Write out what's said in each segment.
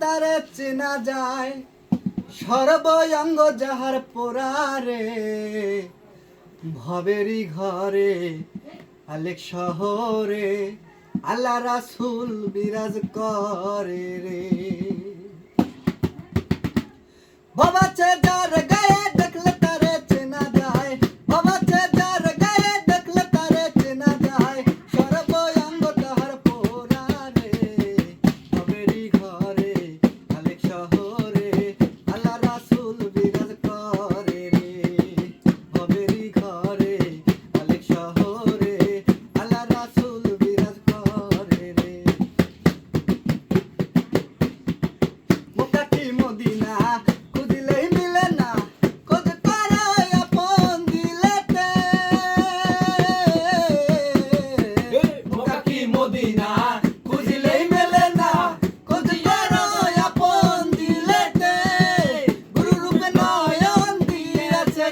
তার চেনা যায়। সর্বঙ্গ যাহার পোড়ারে ভবেরি ঘরে, আলেক শহরে, আল্লাহ রাসুল বিরাজ করে রে। বাবা বাবাচে যার গায়ে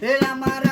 de la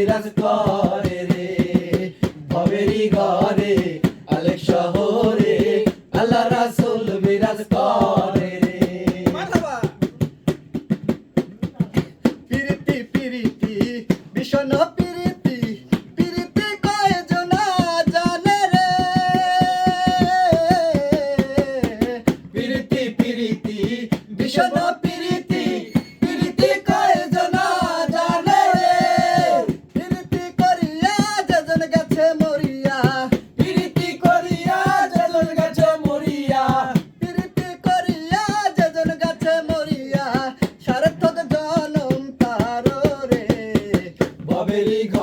it as a Perigo.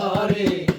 ঘরে।